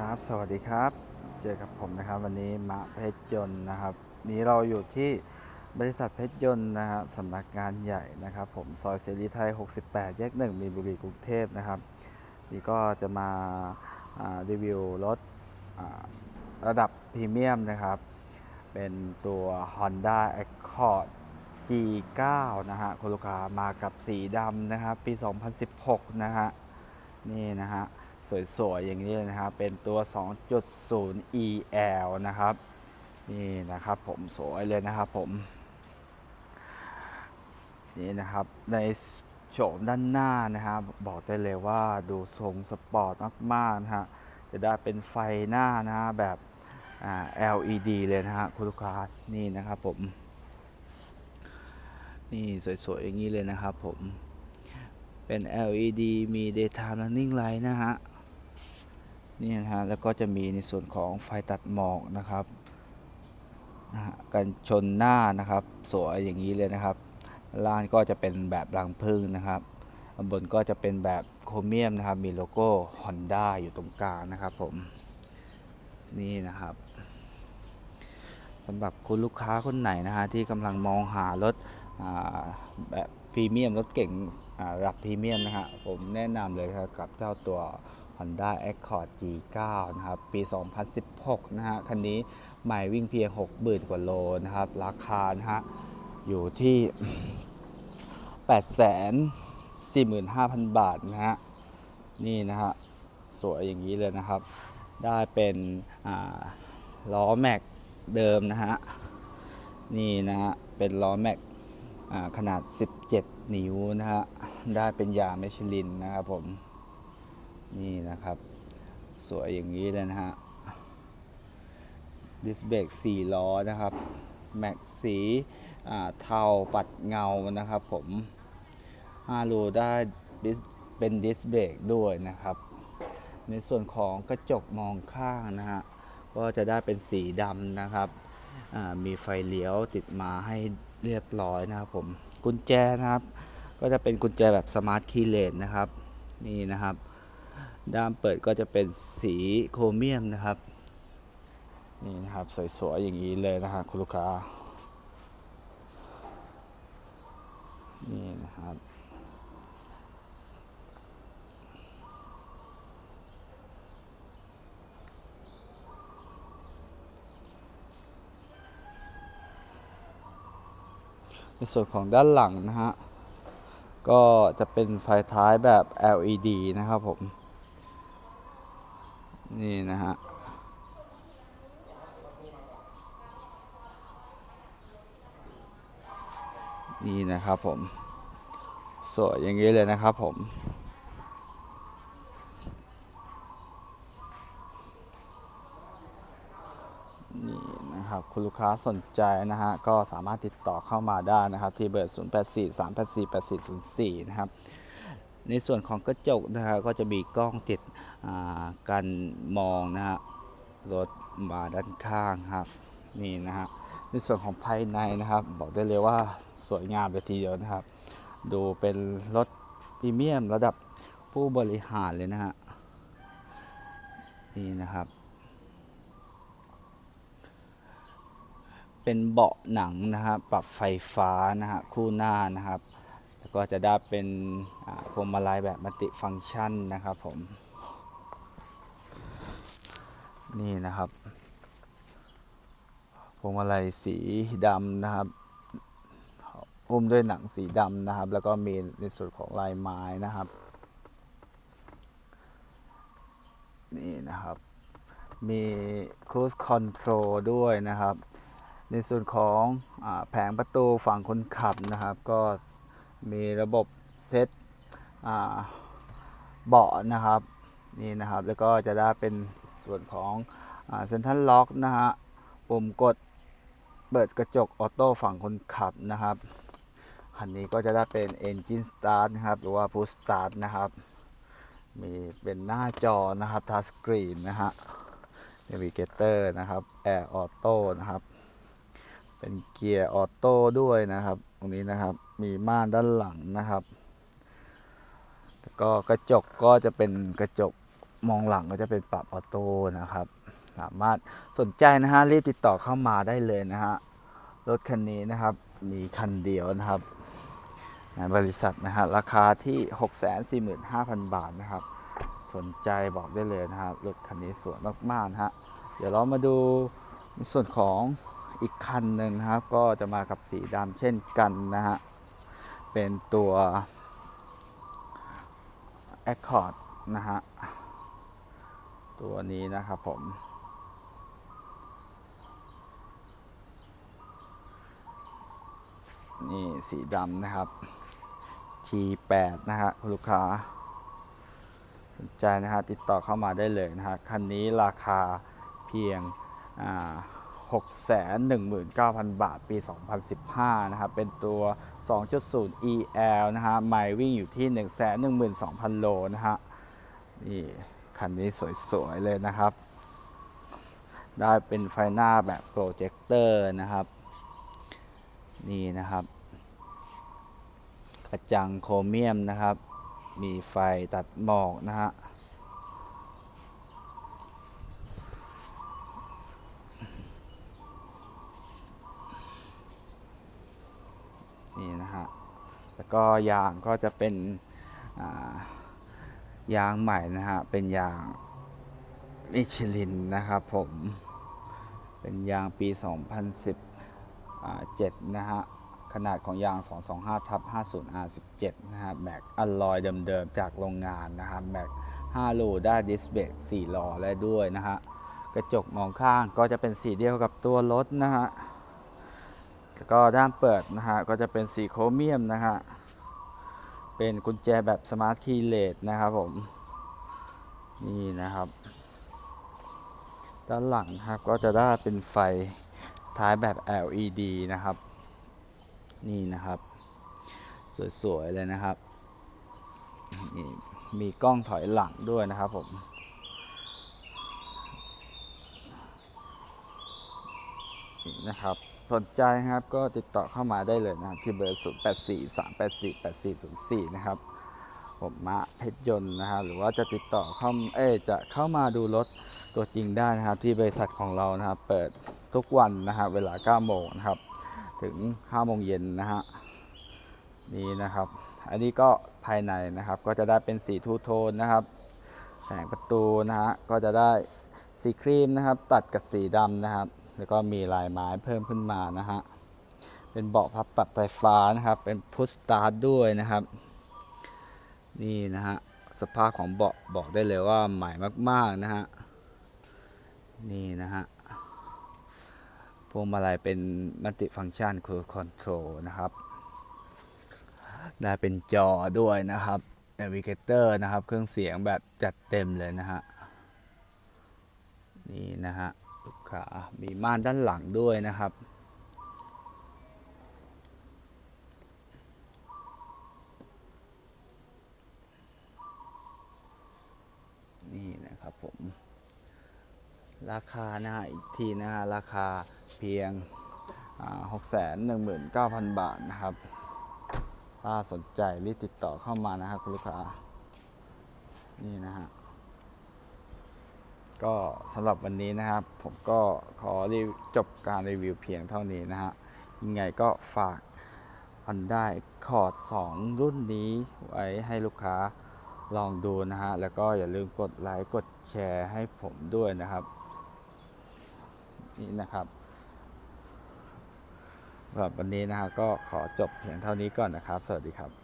ครับ สวัสดีครับ เจอกับผมนะครับ วันนี้มาเพชรยนต์นะครับ นี้เราอยู่ที่บริษัทเพชรยนต์นะฮะสำนักงานใหญ่นะครับ ผมซอยเสรีไทย 68 แยก 1 มีนบุรีกรุงเทพนะครับ นี่ก็จะมาารีวิวรถระดับพรีเมียมนะครับ เป็นตัว Honda Accord G9 นะฮะคุณลูกค้ามากับสีดำนะครับ ปี 2016 นะฮะ นี่นะฮะ สวยๆ อย่างนี้เลยนะครับ เป็นตัว 2.0 EL นะครับ นี่นะครับผมสวยเลยนะครับผม นี่นะครับในโฉมด้านหน้านะครับ บอกได้เลยว่าดูทรงสปอร์ตมากๆนะฮะ จะได้เป็นไฟหน้านะฮะแบบ LED เลยนะฮะคุณลูกค้านี่นะครับผม นี่สวยๆ อย่างนี้เลยนะครับผมเป็น LED มี daytime running light นะฮะ นี่นะฮะแล้วก็จะมีในส่วนของไฟตัดหมอกนะครับนะฮะกันชนหน้านะครับ สวยอย่างนี้เลยนะครับล่างก็จะเป็นแบบรังพึ่งนะครับบนก็จะเป็นแบบโครเมียมนะครับ มีโลโก้ Honda อยู่ตรงกลางนะครับผมนี่นะครับสำหรับคุณลูกค้าคนไหนนะฮะที่กำลังมองหารถแบบพรีเมียมรถเก่งระดับพรีเมียมนะฮะผมแนะนำเลยครับกับเจ้าตัว Honda Accord G9 นะครับ ปี 2016 นะฮะ คันนี้ใหม่วิ่งเพียง 60,000 กว่าโลนะครับ ราคานะฮะ อยู่ที่ 845,000 บาทนะฮะ นี่นะฮะ สวยอย่างนี้เลยนะครับ ได้เป็นล้อแม็กเดิมนะฮะ นี่นะฮะ เป็นล้อแม็กอ่าขนาด 17 นิ้วนะฮะ ได้เป็นยางเมชลินนะครับผม นี่นะครับ สวยอย่างนี้เลยนะฮะดิสเบรก4ล้อนะครับ แม็กสีเทาปัดเงานะครับผม5รูได้เป็นดิสเบรกด้วยนะครับ ในส่วนของกระจกมองข้างนะฮะก็จะได้เป็นสีดำนะครับ มีไฟเลี้ยวติดมาให้เรียบร้อยนะครับผม กุญแจนะครับ ก็จะเป็นกุญแจแบบสมาร์ทคีย์เลสนะครับ นี่นะครับ ด้ามเปิดก็จะเป็นสีโครเมียมนะครับ นี่นะครับสวยๆอย่างนี้เลยนะฮะคุณลูกค้า นี่นะครับในส่วนของด้านหลังนะฮะ ก็จะเป็นไฟท้ายแบบ LED นะครับผม นี่นะฮะนี่นะครับผม สวยอย่างนี้เลยนะครับผม นี่นะครับ คุณลูกค้าสนใจนะฮะ ก็สามารถติดต่อเข้ามาได้นะครับ ที่เบอร์ 0 8 4 3 8 4 8 4 0 4 นะครับ ในส่วนของกระจกนะฮะก็จะมีกล้องติดอ่ากันมองนะฮะรถมาด้านข้างครับนี่นะฮะในส่วนของภายในนะครับ บอกได้เลยว่าสวยงามเลยทีเดียวนะครับ ดูเป็นรถพรีเมียมระดับผู้บริหารเลยนะฮะนี่นะครับ เป็นเบาะหนังนะฮะปรับไฟฟ้านะฮะคู่หน้านะครับ แล้วก็จะได้เป็นพวงมาลัยแบบมัลติฟังก์ชันนะครับผม นี่นะครับ พวงมาลัยสีดำนะครับหุ้มด้วยหนังสีดำนะครับ แล้วก็มีในส่วนของลายไม้นะครับ นี่นะครับมี cruise control ด้วยนะครับ ในส่วนของอแผงประตูฝั่งคนขับนะครับ ก็ มีระบบเซตเบาะนะครับนี่นะครับ แล้วก็จะได้เป็นส่วนของเซ็นทรัลล็อกนะฮะปุ่มกดเปิดกระจกออโต้ฝั่งคนขับนะครับคันนี้ก็จะได้เป็น Engine Start นะครับ หรือว่า Push Start นะครับ มีเป็นหน้าจอนะครับ Touch Screen นะฮะ Navigator นะครับ Air Auto นะครับ เป็นเกียร์ออโต้ด้วยนะครับ รงนี้นะครับ มีม่านด้านหลังนะครับแล้วก็กระจกก็จะเป็นกระจกมองหลังก็จะเป็นปรับออโต้นะครับ สามารถสนใจนะฮะรีบติดต่อเข้ามาได้เลยนะฮะรถคันนี้นะครับ มีคันเดียวนะครับในบริษัทนะฮะราคาที่ 645,000 บาทนะครับ สนใจบอกได้เลยนะฮะรถคันนี้สวยมากๆนะฮะเดี๋ยวเรามาดูในส่วนของ อีกคันหนึ่งนะครับ ก็จะมากับสีดำเช่นกันนะฮะ เป็นตัว Accord นะฮะ ตัวนี้นะครับผม นี่สีดำนะครับ G8 นะฮะลูกค้าสนใจนะฮะติดต่อเข้ามาได้เลยนะฮะคันนี้ราคาเพียงอ่า 619,000 บาทปี 2015 นะครับ เป็นตัว 2.0 EL นะฮะไมล์วิ่งอยู่ที่ 112,000 โลนะฮะ นี่ คันนี้สวยๆ เลยนะครับ ได้เป็นไฟหน้าแบบโปรเจคเตอร์นะครับ นี่นะครับ กระจังโครเมียมนะครับ มีไฟตัดหมอกนะฮะ นี่นะ ฮะแล้วก็ยางก็จะเป็นายางใหม่นะฮะ เป็นยางมิชลินนะครับผม เป็นยางปี 2017 นะฮะ ขนาดของยาง 225ทับ50 R17 นะฮะแม็กอัลลอยเดิมๆ จากโรงงานนะฮะแม็ก5ลูได้ดิสเบรก4ล้อและด้วยนะฮะ กระจกมองข้างก็จะเป็นสีเดียวกับตัวรถนะฮะ แล้วก็ด้านเปิดนะฮะก็จะเป็นสีโครเมียมนะฮะเป็นกุญแจแบบสมาร์ทคีย์เลสนะครับผมนี่นะครับ ด้านหลังครับก็จะได้เป็นไฟท้ายแบบ LED นะครับ นี่นะครับ สวยๆเลยนะครับนี่มีกล้องถอยหลังด้วยนะครับผมนี่นะครับ สนใจครับก็ติดต่อเข้ามาได้เลยนะครับ ที่เบอร์ 0 8 4 3 8 4 8 4 0 4 นะครับ ผมมาเพชรยนต์นะครับ หรือว่าจะติดต่อเข้าเอ้จะเข้ามาดูรถตัวจริงได้นะครับ ที่บริษัทของเรานะครับ เปิดทุกวันนะครับเวลา 9 โมงนะครับ ถึง 5 โมงเย็นนะฮะนี่นะครับ อันนี้ก็ภายในนะครับ ก็จะได้เป็นสีทูโทนนะครับแผงประตูนะฮะก็จะได้สีครีมนะครับ ตัดกับสีดำนะครับ แล้วก็มีลายไม้เพิ่มขึ้นมานะฮะ เป็นเบาะพับปรับไฟฟ้านะครับ เป็นพุชสตาร์ด้วยนะครับ นี่นะฮะ สภาพของเบาะบอกได้เลยว่าใหม่มากๆนะฮะ นี่นะฮะ พวงมาลัยเป็นมัลติฟัง c t ชันคือคอนโทรลนะครับ ได้เป็นจอด้วยนะครับ Navigator นะครับ เครื่องเสียงแบบจัดเต็มเลยนะฮะ นี่นะฮะ ลูกค้ามีม่านด้านหลังด้วยนะครับ นี่นะครับผม ราคานะฮะอีกทีนะฮะราคาเพียงหกแสนหนึ่งหมื่นเก้าพันบาทนะครับถ้าสนใจรีบติดต่อเข้ามานะครับคุณลูกค้า นี่นะฮะ ก็สำหรับวันนี้นะครับ ผมก็ขอรีจบการรีวิวเพียงเท่านี้นะฮะยังไงก็ฝาก Honda Accord 2 รุ่นนี้ไว้ให้ลูกค้าลองดูนะฮะ แล้วก็อย่าลืมกดไลค์กดแชร์ให้ผมด้วยนะครับ นี่นะครับสำหรับวันนี้นะฮะก็ขอจบเพียงเท่านี้ก่อนนะครับ สวัสดีครับ